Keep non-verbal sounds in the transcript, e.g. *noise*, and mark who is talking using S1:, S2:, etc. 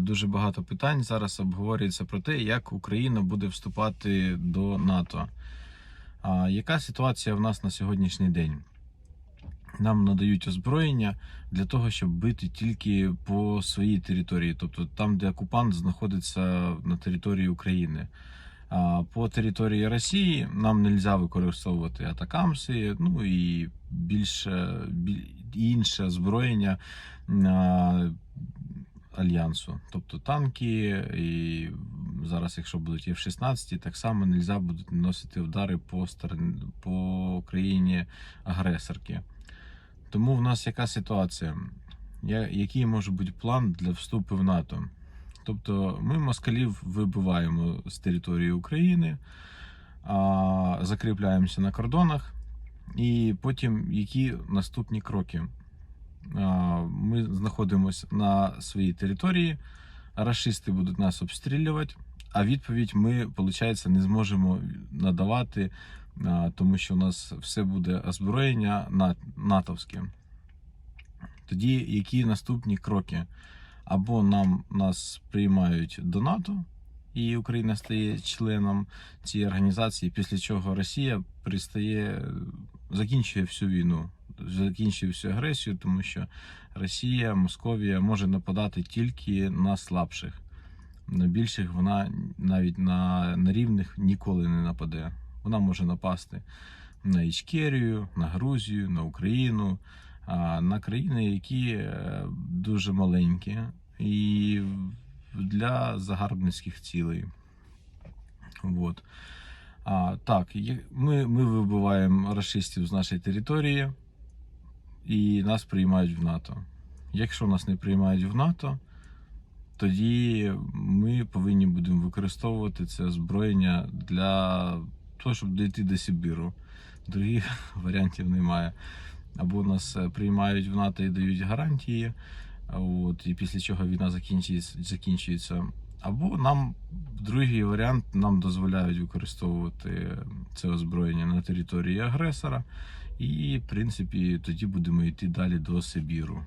S1: дуже багато питань зараз обговорюється про те, як Україна буде вступати до НАТО. А яка ситуація в нас на сьогоднішній день? Нам надають озброєння для того, щоб бити тільки по своїй території, тобто там, де окупант знаходиться на території України. А по території Росії нам не можна використовувати атакамси, ну і більше біль- інше озброєння а, альянсу, тобто танки, і зараз, якщо будуть F-16, так само не можна будуть наносити удари по по країні агресорки. Тому в нас яка ситуація? Який може бути план для вступу в НАТО? Тобто ми москалів вибиваємо з території України, закріпляємося на кордонах, і потім які наступні кроки? Ми знаходимося на своїй території, рашисти будуть нас обстрілювати, а відповідь ми, виходить, не зможемо надавати, тому що у нас все буде озброєння натовське. Тоді які наступні кроки? Або нам нас приймають до НАТО, і Україна стає членом цієї організації, після чого Росія пристає, закінчує всю війну, закінчує всю агресію, тому що Росія, Московія може нападати тільки на слабших. На більших вона навіть на, на рівних ніколи не нападе. Вона може напасти на Ічкерію, на Грузію, на Україну, а на країни, які е, дуже маленькі, і для загарбницьких цілей. Вот. А, так, ми, ми вибиваємо расистів з нашої території і нас приймають в НАТО. Якщо нас не приймають в НАТО, тоді ми повинні будемо використовувати це озброєння для того, щоб дійти до Сибіру. Других *laughs* варіантів немає. Або нас е, приймають в НАТО і дають гарантії, от, і після чого війна закінчується. Або нам другий варіант нам дозволяють використовувати це озброєння на території агресора, і, в принципі, тоді будемо йти далі до Сибіру.